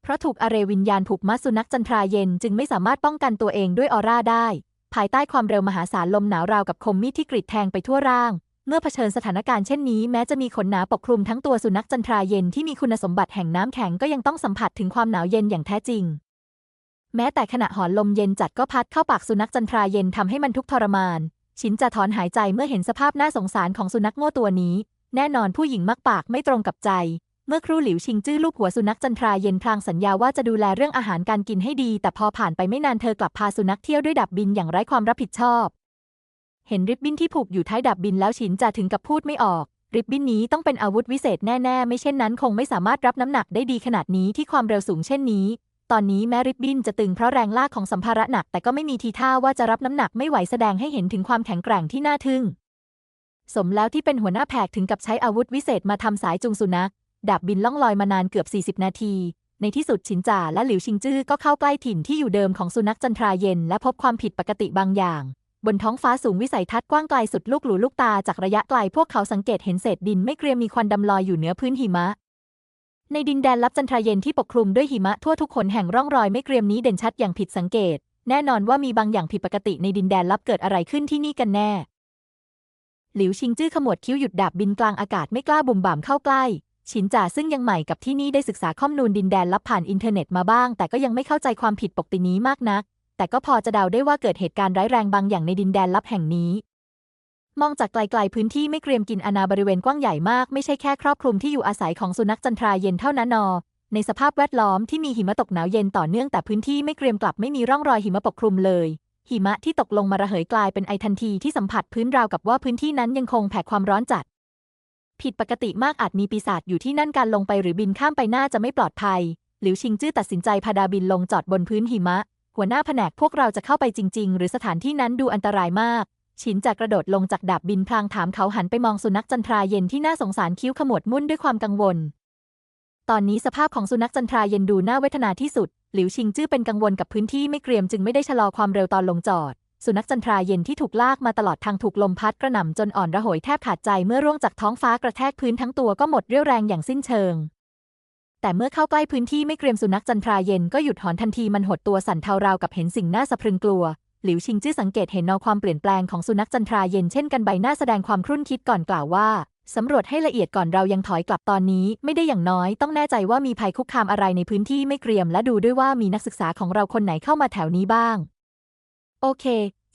เพราะถูกอารวิญญาณผูกมัดสุนัขจันทราเย็นจึงไม่สามารถป้องกันตัวเองด้วยออร่าได้ ภายใต้ความเร็วมหาศาลลมหนาวราวกับคมมีดที่กรีดแทงไปทั่วร่าง เมื่อเผชิญสถานการณ์เช่นนี้แม้จะมีขนหนาปกคลุมทั้งตัวสุนัขจันทราเย็นที่มีคุณสมบัติแห่งน้ำแข็งก็ยังต้องสัมผัสถึงความหนาวเย็นอย่างแท้จริง แม้แต่ขณะหอนลมเย็นจัดก็พัดเข้าปากสุนัขจันทราเย็นทำให้มันทุกทรมาน ชินจะถอนหายใจเมื่อเห็นสภาพน่าสงสารของสุนัขโง่ตัวนี้ แน่นอนผู้หญิงมักปากไม่ตรงกับใจ เมื่อครูหลิวชิงจื้อลูกหัวสุนัขจันทราเย็นพลางสัญญาว่าจะดูแลเรื่องอาหารการกินให้ดี แต่พอผ่านไปไม่นานเธอกลับพาสุนัขเที่ยวด้วยดับบินอย่างไร้ความรับผิดชอบ เห็นริบบิ้นที่ผูกอยู่ท้ายดับบินแล้วฉินจะถึงกับพูดไม่ออก ริบบิ้นนี้ต้องเป็นอาวุธวิเศษแน่ ๆ ไม่เช่นนั้นคงไม่สามารถรับน้ำหนักได้ดีขนาดนี้ที่ความเร็วสูงเช่นนี้ ตอนนี้แม้ริบบิ้นจะตึงเพราะแรงลากของสัมภาระหนัก แต่ก็ไม่มีทีท่าว่าจะรับน้ำหนักไม่ไหวแสดงให้เห็นถึงความแข็งแกร่งที่น่าทึ่ง สมแล้วที่เป็นหัวหน้าแผกถึงกับใช้อาวุธวิเศษมาทำสายจูงสุนัขดาบบินล่องลอยมานานเกือบ 40 นาที ในที่สุดฉินจ่าและหลิวชิงจื้อก็เข้าใกล้ถิ่นที่อยู่เดิมของสุนัขจันทราเย็น และพบความผิดปกติบางอย่าง บนท้องฟ้าสูงวิสัยทัศน์กว้างไกลสุดลูกหลูลูกตาจากระยะไกลพวกเขาสังเกตเห็นเศษดินไม่เกรียมมีควันดำลอยอยู่เหนือพื้นหิมะ ในดินแดนลับจันทราเย็นที่ปกคลุมด้วยหิมะทั่วทุกขนแห่งร่องรอยไม่เกรียมนี้เด่นชัดอย่างผิดสังเกต แน่นอนว่ามีบางอย่างผิดปกติในดินแดนลับเกิดอะไรขึ้นที่นี่กันแน่ หลิวชิงจื้อขมวดคิ้วหยุดดาบบินกลางอากาศไม่กล้าบุ่มบ่ามเข้าใกล้ฉินจ่าซึ่งยังใหม่กับที่นี่ได้ศึกษาข้อมูลดินแดนลับผ่านอินเทอร์เน็ตมาบ้าง แต่ก็ยังไม่เข้าใจความผิดปกตินี้มากนัก แต่ก็พอจะเดาได้ว่าเกิดเหตุการณ์ร้ายแรงบางอย่างในดินแดนลับแห่งนี้ มองจากไกลๆพื้นที่ไม่เกรียมกินอาณาบริเวณกว้างใหญ่มากไม่ใช่แค่ครอบคลุมที่อยู่อาศัยของสุนัขจันทราเย็นเท่านั้นนอ ในสภาพแวดล้อมที่มีหิมะตกหนาวเย็นต่อเนื่องแต่พื้นที่ไม่เกรียมกลับไม่มีร่องรอยหิมะปกคลุมเลยหิมะที่ตกลงมาระเหยกลายเป็นไอทันทีที่สัมผัสพื้นราวกับว่าพื้นที่นั้นยังคงแผ่ความร้อนจัด ผิดปกติมากอาจมีปีศาจอยู่ที่นั่นการลงไปหรือบินข้ามไปน่าจะไม่ปลอดภัย หลิวชิงจื้อตัดสินใจพาดาบินลงจอดบนพื้นหิมะ หัวหน้าแผนกพวกเราจะเข้าไปจริง ๆ หรือสถานที่นั้นดูอันตรายมาก ฉินจะกระโดดลงจากดาบบินพลางถามเขาหันไปมองสุนัขจันทราเย็นที่น่าสงสารคิ้วขมวดมุ่นด้วยความกังวล ตอนนี้สภาพของสุนัขจันทราเย็นดูน่าเวทนาที่สุด หลิวชิงจื้อเป็นกังวลกับพื้นที่ไม่เกรียมจึงไม่ได้ชะลอความเร็วตอนลงจอด สุนัขจันทราเย็นที่ถูกลากมาตลอดทางถูกลมพัดกระหน่ำจนอ่อนระหยแทบขาดใจเมื่อร่วงจากท้องฟ้ากระแทกพื้นทั้งตัวก็หมดเรี่ยวแรงอย่างสิ้นเชิง แต่เมื่อเข้าใกล้พื้นที่ไม่เกรียมสุนัขจันทราเย็นก็หยุดหอนทันทีมันหดตัวสั่นเทาราวกับเห็นสิ่งน่าสะพรึงกลัว หลิวชิงจื้อสังเกตเห็นนอความเปลี่ยนแปลงของสุนัขจันทราเย็นเช่นกันใบหน้าแสดงความครุ่นคิดก่อนกล่าวว่าสำรวจให้ละเอียดก่อนเรายังถอยกลับตอนนี้ ไม่ได้อย่างน้อยต้องแน่ใจว่ามีภัยคุกคามอะไรในพื้นที่ไม่เกรียม และดูด้วยว่ามีนักศึกษาของเราคนไหนเข้ามาแถวนี้บ้าง โอเค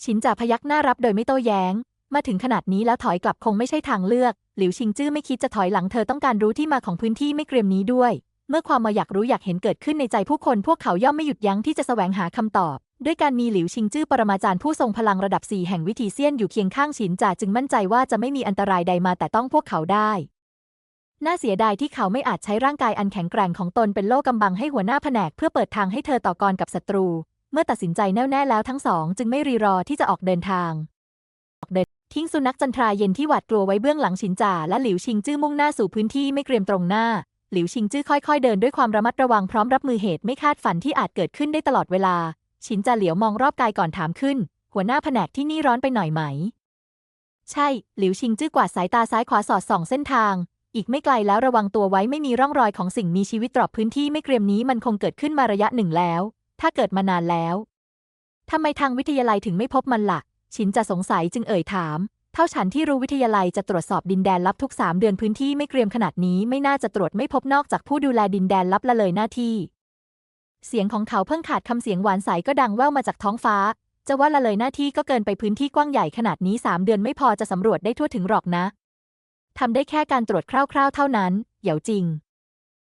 ชินจ่าพยักหน้ารับโดยไม่โต้แย้ง มาถึงขนาดนี้แล้วถอยกลับคงไม่ใช่ทางเลือก หลิวชิงจื้อไม่คิดจะถอยหลังเธอต้องการรู้ที่มาของพื้นที่ไม่เกรียมนี้ด้วย เมื่อความมาอยากรู้อยากเห็นเกิดขึ้นในใจผู้คนพวกเขาย่อมไม่หยุดยั้งที่จะแสวงหาคำตอบ ด้วยการมีหลิวชิงจื้อปรมาจารย์ผู้ทรงพลังระดับสี่แห่งวิถีเซียนอยู่เคียงข้างฉินจ่าจึงมั่นใจว่าจะไม่มีอันตรายใดมาแต่ต้องพวกเขาได้น่าเสียดายที่เขาไม่อาจใช้ร่างกายอันแข็งแกร่งของตนเป็นโล่กำบังให้หัวหน้าแผนกเพื่อเปิดทางให้เธอต่อกรกับศัตรู เมื่อตัดสินใจแน่วแน่แล้วทั้งสองจึงไม่รีรอที่จะออกเดินทาง ออกเดินทิ้งสุนัขจันทราเย็นที่หวาดกลัวไว้เบื้องหลังฉินจ่าและหลิวชิงจื้อมุ่งหน้าสู่พื้นที่ไม่เกรียมตรงหน้า หลิวชิงจื้อค่อยๆ เดินด้วยความระมัดระวังพร้อมรับมือเหตุไม่คาดฝันที่อาจเกิดขึ้นได้ตลอดเวลาฉินจ่าเหลียวมองรอบกายก่อนถามขึ้น หัวหน้าแผนกที่นี่ร้อนไปหน่อยไหม ใช่ หลิวชิงจื้อกวาดสายตาซ้ายขวาสอดส่องเส้นทาง อีกไม่ไกลแล้วระวังตัวไว้ไม่มีร่องรอยของสิ่งมีชีวิตตรอบพื้นที่ไม่เกรียมนี้มันคงเกิดขึ้นมาระยะหนึ่งแล้ว ถ้าเกิดมานานแล้วทำไมทางวิทยาลัยถึงไม่พบมันละ่ะฉินจะสงสัยจึงเอ่ยถาม เท่าฉันที่รู้วิทยาลัยจะตรวจสอบดินแดนลับทุกสามเดือนพื้นที่ไม่เกรียมขนาดนี้ไม่น่าจะตรวจไม่พบนอกจากผู้ดูแลดินแดนลับละเลยหน้าที่ เสียงของเขาเพิ่งขาดคำเสียงหวานใสก็ดังแว่วมาจากท้องฟ้า จะว่าละเลยหน้าที่ก็เกินไปพื้นที่กว้างใหญ่ขนาดนี้สามเดือนไม่พอจะสำรวจได้ทั่วถึงหรอกนะทำได้แค่การตรวจคร่าวๆ เท่านั้นเหยาจริง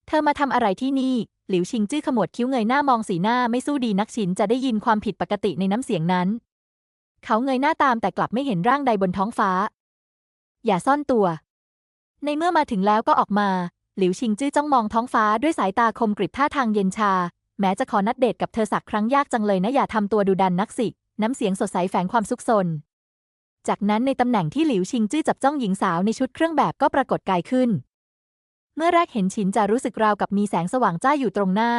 เธอมาทำอะไรที่นี่ หลิวชิงจื้อขมวดคิ้วเงยหน้ามองสีหน้าไม่สู้ดีนักชินจะได้ยินความผิดปกติในน้ำเสียงนั้น เขาเงยหน้าตามแต่กลับไม่เห็นร่างใดบนท้องฟ้า อย่าซ่อนตัว ในเมื่อมาถึงแล้วก็ออกมา หลิวชิงจื้อจ้องมองท้องฟ้าด้วยสายตาคมกริบท่าทางเย็นชา แม้จะขอนัดเดทกับเธอสักครั้งยากจังเลยนะอย่าทำตัวดูดันนักสิ น้ำเสียงสดใสแฝงความซุกซน จากนั้นในตำแหน่งที่หลิวชิงจื้อจับจ้องหญิงสาวในชุดเครื่องแบบก็ปรากฏกายขึ้น เมื่อแรกเห็นฉินจะรู้สึกราวกับมีแสงสว่างจ้าอยู่ตรงหน้า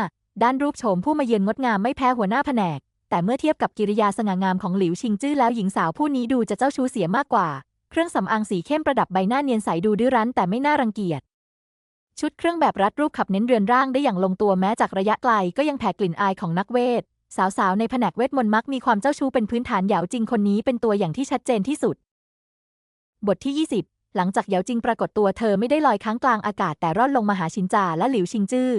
ด้านรูปโฉมผู้มาเยือนงดงามไม่แพ้หัวหน้าแผนก แต่เมื่อเทียบกับกิริยาสง่างามของหลิวชิงจื้อแล้วหญิงสาวผู้นี้ดูจะเจ้าชู้เสียมากกว่า เครื่องสำอางสีเข้มประดับใบหน้าเนียนใสดูดื้อรั้นแต่ไม่น่ารังเกียจ ชุดเครื่องแบบรัดรูปขับเน้นเรือนร่างได้อย่างลงตัวแม้จากระยะไกลก็ยังแผ่กลิ่นอายของนักเวท สาวๆ ในแผนกเวทมนต์มักมีความเจ้าชู้เป็นพื้นฐานเหยาจริงคนนี้เป็นตัวอย่างที่ชัดเจนที่สุด บทที่ 20 หลังจากเหยาจริงปรากฏตัวเธอไม่ได้ลอยค้างกลางอากาศแต่ร่อนลงมาหาชินจาและหลิวชิงจื้อ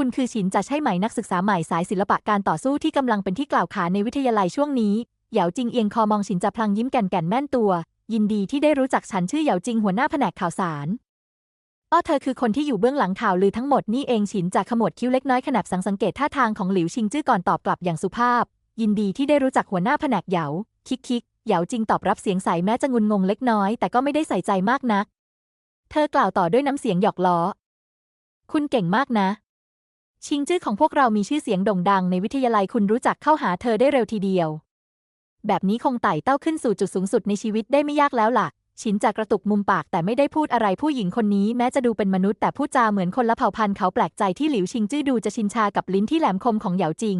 คุณคือชินจะใช่ไหมนักศึกษาใหม่สายศิลปะการต่อสู้ที่กำลังเป็นที่กล่าวขานในวิทยาลัยช่วงนี้เหยาจิงเอียงคอมองชินจะพลางยิ้มแก่นๆแม่นตัว ยินดีที่ได้รู้จักฉันชื่อเหยาจิงหัวหน้าแผนกข่าวสารอ้อเธอคือคนที่อยู่เบื้องหลังข่าวลือทั้งหมดนี่เองฉินจากขมวดคิ้วเล็กน้อยขณะสังสังเกตท่าทางของหลิวชิงจื้อก่อนตอบกลับอย่างสุภาพ ยินดีที่ได้รู้จักหัวหน้าแผนกเหยาคิกคิกเหยาจิงตอบรับเสียงใสแม้จะงุนงงเล็กน้อยแต่ก็ไม่ได้ใส่ใจมากนัก เธอกล่าวต่อด้วยน้ำเสียงหยอกล้อ คุณเก่งมากนะ ชิงจื้อของพวกเรามีชื่อเสียงโด่งดังในวิทยาลัยคุณรู้จักเข้าหาเธอได้เร็วทีเดียว แบบนี้คงไต่เต้าขึ้นสู่จุดสูงสุดในชีวิตได้ไม่ยากแล้วล่ะ ชินจากกระตุกมุมปากแต่ไม่ได้พูดอะไรผู้หญิงคนนี้แม้จะดูเป็นมนุษย์แต่พูดจาเหมือนคนละเผ่าพันธุ์เขาแปลกใจที่หลิวชิงจื้อดูจะชินชากับลิ้นที่แหลมคมของเหยาจิง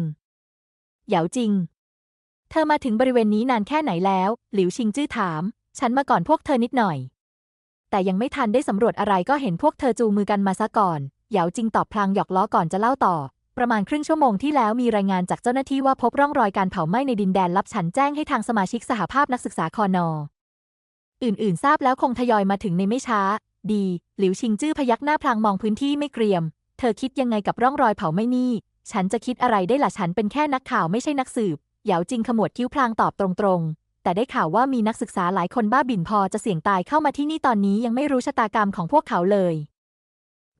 เหยาจิง เธอมาถึงบริเวณนี้นานแค่ไหนแล้ว หลิวชิงจื้อถาม ฉันมาก่อนพวกเธอนิดหน่อย แต่ยังไม่ทันได้สำรวจอะไรก็เห็นพวกเธอจูงมือกันมาซะก่อน เหยาจิงตอบพลางหยอกล้อก่อนจะเล่าต่อ ประมาณครึ่งชั่วโมงที่แล้วมีรายงานจากเจ้าหน้าที่ว่าพบร่องรอยการเผาไหม้ในดินแดนลับฉันแจ้งให้ทางสมาชิกสหภาพนักศึกษาคอนออื่นๆ ทราบแล้วคงทยอยมาถึงในไม่ช้า ดี หลิวชิงจื้อพยักหน้าพลางมองพื้นที่ไม่เกรียม เธอคิดยังไงกับร่องรอยเผาไหม้นี่ ฉันจะคิดอะไรได้ล่ะฉันเป็นแค่นักข่าวไม่ใช่นักสืบ เหยาจิงขมวดคิ้วพลางตอบตรงๆ แต่ได้ข่าวว่ามีนักศึกษาหลายคนบ้าบิ่นพอจะเสี่ยงตายเข้ามาที่นี่ตอนนี้ยังไม่รู้ชะตากรรมของพวกเขาเลย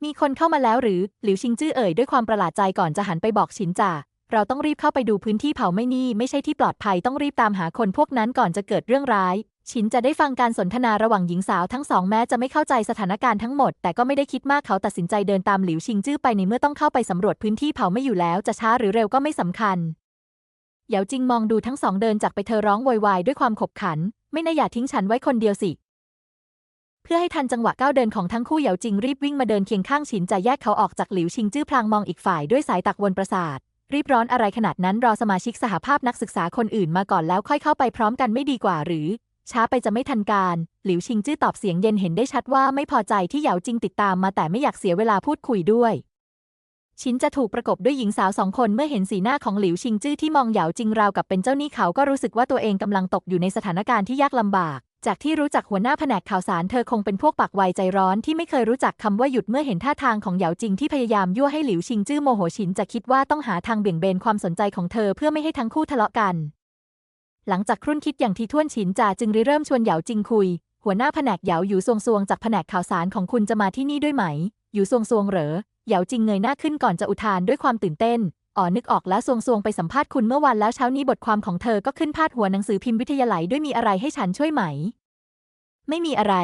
มีคนเข้ามาแล้วหรือ หลิวชิงจื้อเอ่ยด้วยความประหลาดใจก่อนจะหันไปบอกฉินจ่า เราต้องรีบเข้าไปดูพื้นที่เผาไม้นี่ไม่ใช่ที่ปลอดภัยต้องรีบตามหาคนพวกนั้นก่อนจะเกิดเรื่องร้ายฉินจะได้ฟังการสนทนาระหว่างหญิงสาวทั้งสองแม้จะไม่เข้าใจสถานการณ์ทั้งหมด แต่ก็ไม่ได้คิดมากเขาตัดสินใจเดินตามหลิวชิงจื้อไปในเมื่อต้องเข้าไปสำรวจพื้นที่เผาไม่อยู่แล้วจะช้าหรือเร็วก็ไม่สำคัญเหยาจิงมองดูทั้งสองเดินจากไปเธอร้องโวยวายด้วยความขบขัน ไม่น่าอย่าทิ้งฉันไว้คนเดียวสิ พื่อให้ทันจังหวะก้าวเดินของทั้งคู่เหยาจิงรีบวิ่งมาเดินเคียงข้างฉินจะแยกเขาออกจากหลิวชิงจื้อพลางมองอีกฝ่ายด้วยสายตักวนประสาท รีบร้อนอะไรขนาดนั้นรอสมาชิกสหภาพนักศึกษาคนอื่นมาก่อนแล้วค่อยเข้าไปพร้อมกันไม่ดีกว่าหรือ ช้าไปจะไม่ทันการ หลิวชิงจื้อตอบเสียงเย็นเห็นได้ชัดว่าไม่พอใจที่เหยาจิงติดตามมาแต่ไม่อยากเสียเวลาพูดคุยด้วยชินจะถูกประกบด้วยหญิงสาวสองคนเมื่อเห็นสีหน้าของหลิวชิงจื้อที่มองเหยาจิงราวกับเป็นเจ้าหนี้เขาก็รู้สึกว่าตัวเองกำลังตกอยู่ในสถานการณ์ที่ยากลำบาก จากที่รู้จักหัวหน้าแผนกข่าวสารเธอคงเป็นพวกปากไวใจร้อนที่ไม่เคยรู้จักคำว่าหยุดเมื่อเห็นท่าทางของเหยาจิงที่พยายามยั่วให้หลิวชิงจื้อโมโหชินจะคิดว่าต้องหาทางเบี่ยงเบนความสนใจของเธอเพื่อไม่ให้ทั้งคู่ทะเลาะกัน หลังจากครุ่นคิดอย่างทีท่วนฉินจ่าจึงริเริ่มชวนเหยาจิงคุย หัวหน้าแผนกเหยาอยู่ซวงซวงจากแผนกข่าวสารของคุณจะมาที่นี่ด้วยไหม อยู่ซวงซวงเหรอเหยาจิงเงยหน้าขึ้นก่อนจะอุทานด้วยความตื่นเต้น อ๋อนึกออกแล้วซวงซวงไปสัมภาษณ์คุณเมื่อวันแล้วเช้านี้บทความของเธอก็ขึ้นพาดหัวหนังสือพิมพ์วิทยาลัยด้วยมีอะไรให้ฉันช่วยไหม ไม่มีอะไร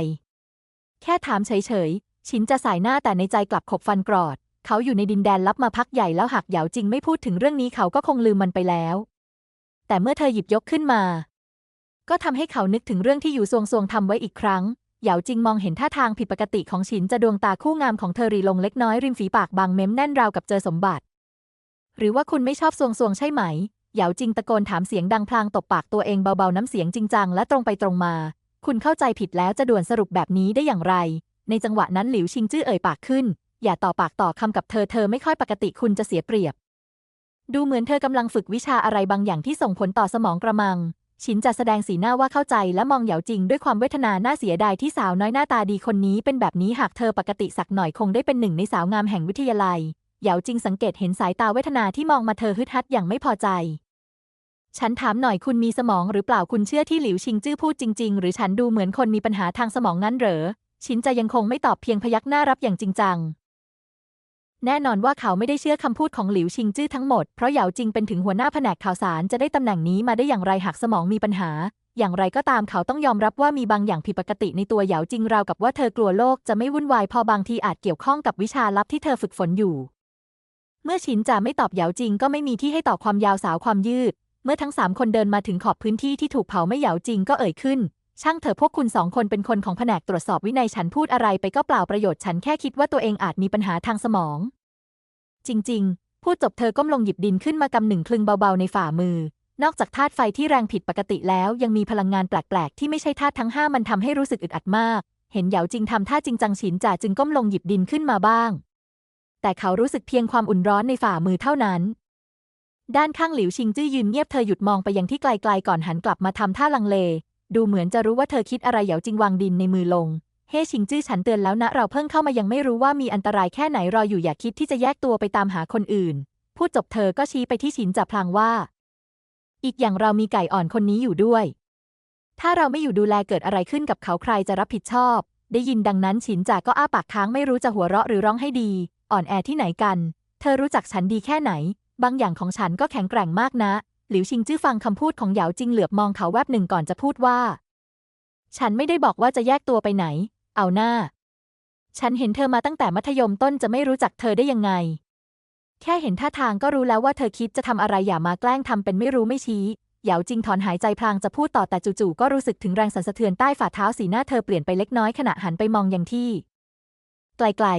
แค่ถามเฉยๆ ชินจะสายหน้าแต่ในใจกลับขบฟันกรอด เขาอยู่ในดินแดนลับมาพักใหญ่แล้วหากเหยาจริงไม่พูดถึงเรื่องนี้เขาก็คงลืมมันไปแล้ว แต่เมื่อเธอหยิบยกขึ้นมา ก็ทำให้เขานึกถึงเรื่องที่อยู่ซวงซวงทำไว้อีกครั้งเหยาจิงมองเห็นท่าทางผิดปกติของฉินจะดวงตาคู่งามของเธอรีลงเล็กน้อยริมฝีปากบางเม้มแน่นราวกับเจอสมบัติ หรือว่าคุณไม่ชอบซวงซวงใช่ไหม เหยาจิงตะโกนถามเสียงดังพลางตบปากตัวเองเบาๆน้ำเสียงจริงจังและตรงไปตรงมา คุณเข้าใจผิดแล้วจะด่วนสรุปแบบนี้ได้อย่างไร ในจังหวะนั้นหลิวชิงจื้อเอ่ยปากขึ้น อย่าต่อปากต่อคำกับเธอเธอไม่ค่อยปกติคุณจะเสียเปรียบ ดูเหมือนเธอกำลังฝึกวิชาอะไรบางอย่างที่ส่งผลต่อสมองกระมัง ชินจะแสดงสีหน้าว่าเข้าใจและมองเหยาจิงด้วยความเวทนาหน้าเสียดายที่สาวน้อยหน้าตาดีคนนี้เป็นแบบนี้หากเธอปกติสักหน่อยคงได้เป็นหนึ่งในสาวงามแห่งวิทยาลัย เหยาจิงสังเกตเห็นสายตาเวทนาที่มองมาเธอฮึดฮัดอย่างไม่พอใจ ฉันถามหน่อยคุณมีสมองหรือเปล่าคุณเชื่อที่หลิวชิงจื้อพูดจริง ๆ หรือฉันดูเหมือนคนมีปัญหาทางสมองงั้นเหรอ ชินจะยังคงไม่ตอบเพียงพยักหน้ารับอย่างจริงจัง แน่นอนว่าเขาไม่ได้เชื่อคำพูดของหลิวชิงจื้อทั้งหมด เพราะเหยาจิงเป็นถึงหัวหน้าแผนกข่าวสารจะได้ตำแหน่งนี้มาได้อย่างไรหากสมองมีปัญหาอย่างไรก็ตามเขาต้องยอมรับว่ามีบางอย่างผิดปกติในตัวเหยาจิงราวกับว่าเธอกลัวโลกจะไม่วุ่นวายพอบางทีอาจเกี่ยวข้องกับวิชาลับที่เธอฝึกฝนอยู่ เมื่อชินจะไม่ตอบเหยาจริงก็ไม่มีที่ให้ต่อความยาวสาวความยืด เมื่อทั้งสามคนเดินมาถึงขอบพื้นที่ที่ถูกเผาไม่เหยาจริงก็เอ่ยขึ้น ช่างเถอะพวกคุณสองคนเป็นคนของแผนกตรวจสอบวินัยฉันพูดอะไรไปก็เปล่าประโยชน์ฉันแค่คิดว่าตัวเองอาจมีปัญหาทางสมอง จริง ๆ พูดจบเธอก้มลงหยิบดินขึ้นมากำหนึ่งคลึงเบาๆในฝ่ามือ นอกจากธาตุไฟที่แรงผิดปกติแล้ว ยังมีพลังงานแปลกๆที่ไม่ใช่ธาตุทั้งห้ามันทำให้รู้สึกอึดอัดมาก เห็นเหยาจริงทำท่าจริงจังฉินจ่าจึงก้มลงหยิบดินขึ้นมาบ้าง แต่เขารู้สึกเพียงความอุ่นร้อนในฝ่ามือเท่านั้น ด้านข้างหลิวชิงจื้อยืนเงียบเธอหยุดมองไปยังที่ไกลๆก่อนหันกลับมาทำท่าลังเล ดูเหมือนจะรู้ว่าเธอคิดอะไรเหยาจิงวางดินในมือลง เฮ่ชิงจื้อฉันเตือนแล้วนะ เราเพิ่งเข้ามายังไม่รู้ว่ามีอันตรายแค่ไหนรออยู่อย่าคิดที่จะแยกตัวไปตามหาคนอื่น พูดจบเธอก็ชี้ไปที่ฉินจ่าพลางว่า อีกอย่างเรามีไก่อ่อนคนนี้อยู่ด้วย ถ้าเราไม่อยู่ดูแลเกิดอะไรขึ้นกับเขาใครจะรับผิดชอบได้ยินดังนั้นฉินจ่าก็อ้าปากค้างไม่รู้จะหัวเราะหรือร้องให้ดี อ่อนแอที่ไหนกัน เธอรู้จักฉันดีแค่ไหน บางอย่างของฉันก็แข็งแกร่งมากนะ หลิวชิงจื้อฟังคำพูดของเหยาจิงเหลือบมองเขาแวบหนึ่งก่อนจะพูดว่า ฉันไม่ได้บอกว่าจะแยกตัวไปไหน เอาหน้า ฉันเห็นเธอมาตั้งแต่มัธยมต้นจะไม่รู้จักเธอได้ยังไง แค่เห็นท่าทางก็รู้แล้วว่าเธอคิดจะทำอะไรอย่ามาแกล้งทำเป็นไม่รู้ไม่ชี้เหยาจิงถอนหายใจพลางจะพูดต่อแต่จู่ๆก็รู้สึกถึงแรงสั่นสะเทือนใต้ฝ่าเท้าสีหน้าเธอเปลี่ยนไปเล็กน้อยขณะหันไปมองยังที่ ไกล